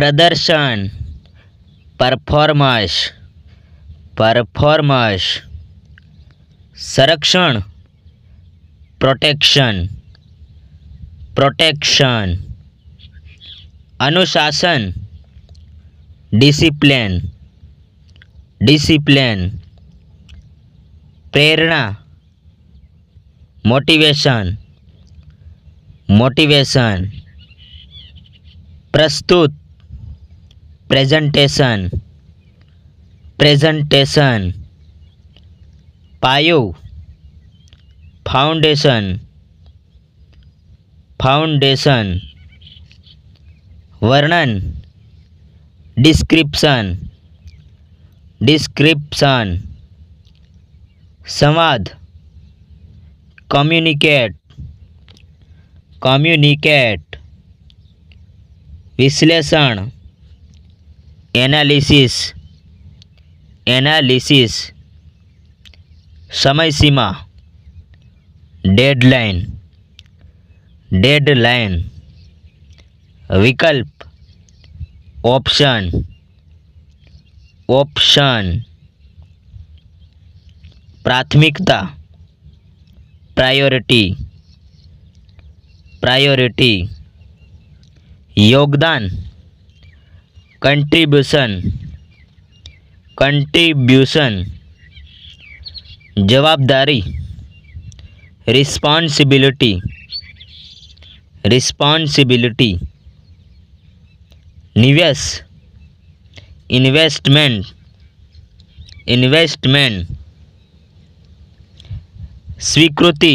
प्रदर्शन performance performance संरक्षण protection protection अनुशासन डिसिप्लिन डिसिप्लिन प्रेरणा मोटिवेशन मोटिवेशन प्रस्तुत प्रेजेंटेशन प्रेजेंटेशन पायो फाउंडेशन फाउंडेशन वर्णन डिस्क्रिप्शन डिस्क्रिप्शन संवाद कम्युनिकेट कम्युनिकेट विश्लेषण એનાલિસિસ એનાલિસિસ સમયસીમા ડેડલાઇન ડેડલાઇન વિકલ્પ ઓપ્શન ઓપ્શન પ્રાથમિકતા પ્રાયોરિટી પ્રાયોરિટી યોગદાન कंट्रीब्यूशन कंट्रीब्यूशन जवाबदारी रिस्पॉन्सिबिलिटी रिस्पॉन्सिबिलिटी निवेश इन्वेस्टमेंट इन्वेस्टमेंट स्वीकृति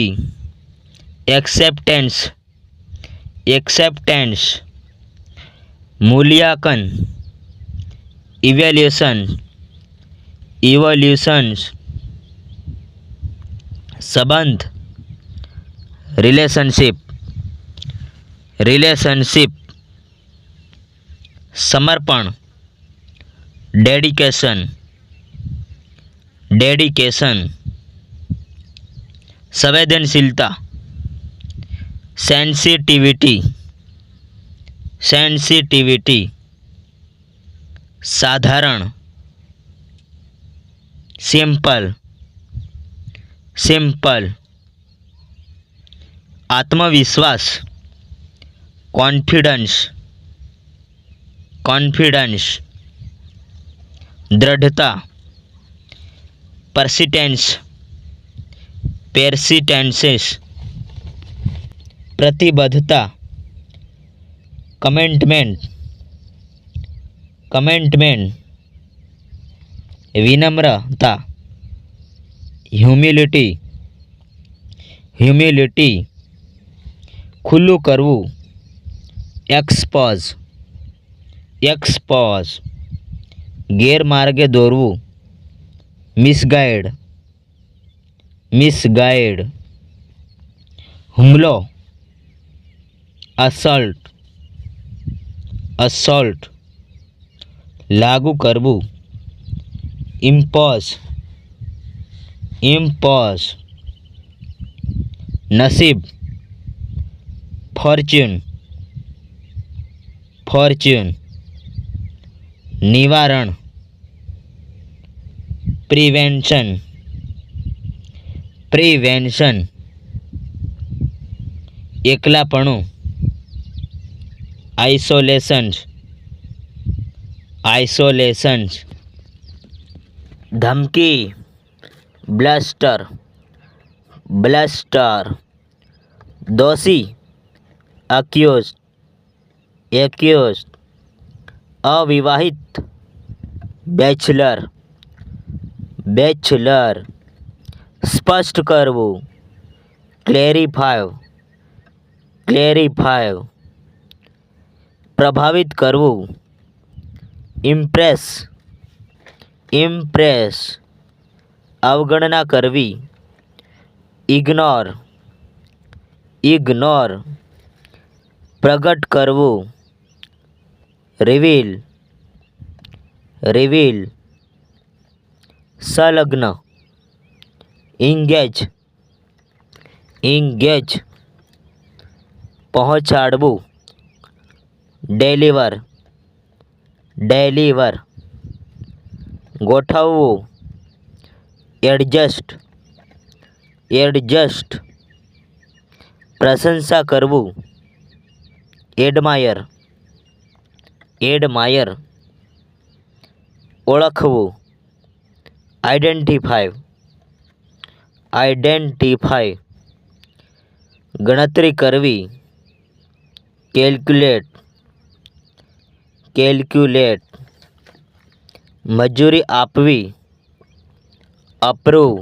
एक्सेप्टेंस एक्सेप्टेंस मूल्यांकन इवेल्यूशन इवोल्यूशंस संबंध रिलेशनशिप रिलेशनशिप समर्पण डेडिकेशन डेडिकेशन संवेदनशीलता सेंसिटिविटी सेंसिटिविटी साधारण सिंपल सिंपल आत्मविश्वास कॉन्फिडन्स कॉन्फिडन्स दृढ़ता परसिटेंस पेरसिटेंसेस प्रतिबद्धता कमेंटमेंट કમેન્ટમેન્ટ વિનમ્રતા, હ્યુમિલિટી હ્યુમિલિટી, ખુલ્લું કરવું, એક્સપોઝ એક્સપોઝ, ગેરમાર્ગે દોરવું, મિસગાઈડ મિસગાઈડ, હુમલો, અસલ્ટ, અસોલ્ટ. લાગુ કરવું. ઇમ્પોઝ ઇમ્પોઝ નસીબ. ફોર્ચ્યુન ફોર્ચ્યુન નિવારણ. પ્રિવેન્શન પ્રિવેન્શન એકલાપણું. આઇસોલેશન્સ આઇસોલેશન્સ ધમકી બ્લસ્ટર બ્લસ્ટર દોષી અક્યુઝ એક્યુઝ અવિવાહિત બેચલર બેચલર સ્પષ્ટ કરવું ક્લેરિફાય ક્લેરિફાય પ્રભાવિત કરવું ઇમ્પ્રેસ. ઇમ્પ્રેસ. અવગણના કરવી. ઇગ્નોર. ઇગ્નોર. પ્રગટ કરવું. રિવીલ. રિવીલ. સંલગ્ન. ઇંગેજ. ઇંગેજ. પહોંચાડવું. ડેલિવર. ડેલીવર ગોઠવવું. એડજસ્ટ એડજસ્ટ પ્રશંસા કરવું. એડમાયર એડમાયર ઓળખવું. આઈડેન્ટિફાય આઈડેન્ટિફાય ગણતરી કરવી. Calculate કેલ્ક્યુલેટ મજૂરી આપવી અપ્રૂવ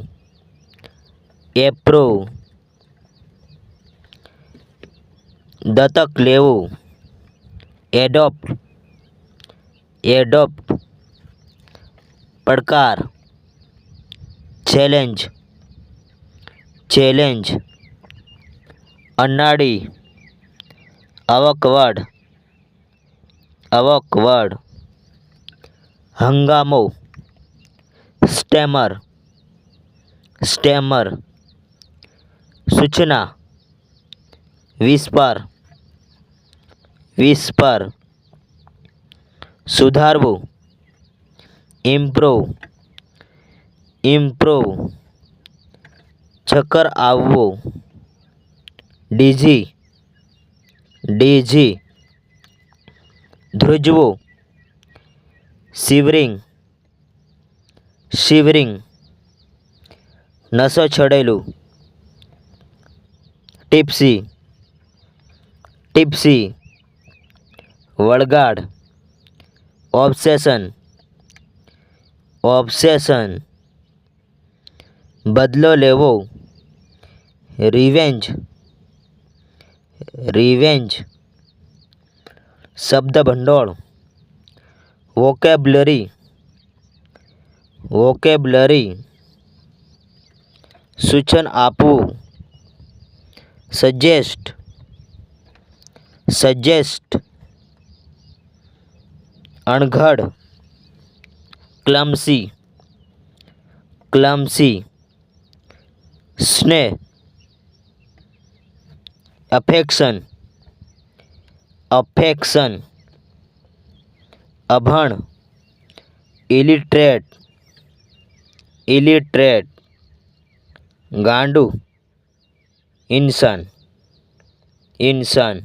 એપ્રૂવ દત્તક લેવું એડોપ્ટ એડોપ્ટ પડકાર ચેલેન્જ ચેલેન્જ અનાડી અવકવડ અવકવડ હંગામો સ્ટેમર સ્ટેમર સૂચના વિસ્પર વિસ્પર સુધારવું ઇમ્પ્રૂવ ઇમ્પ્રૂવ ચક્કર આવવું ડીઝી ડીઝી ધ્રુજવું. શિવરિંગ. શિવરિંગ. નસો છડેલું. ટીપસી. ટીપસી. વળગાડ. ઓબ્સેશન. ઓબ્સેશન. બદલો લેવો. રિવેન્જ. રિવેન્જ. શબ્દ ભંડોળ વોકેબલરી વોકેબલરી સૂચન આપવું સજેસ્ટ સજેસ્ટ અણઘડ ક્લમસી ક્લમસી સ્નેહ અફેક્શન अफेक्शन अभण इलिट्रेट इलिट्रेट गांडू इंसान इंसान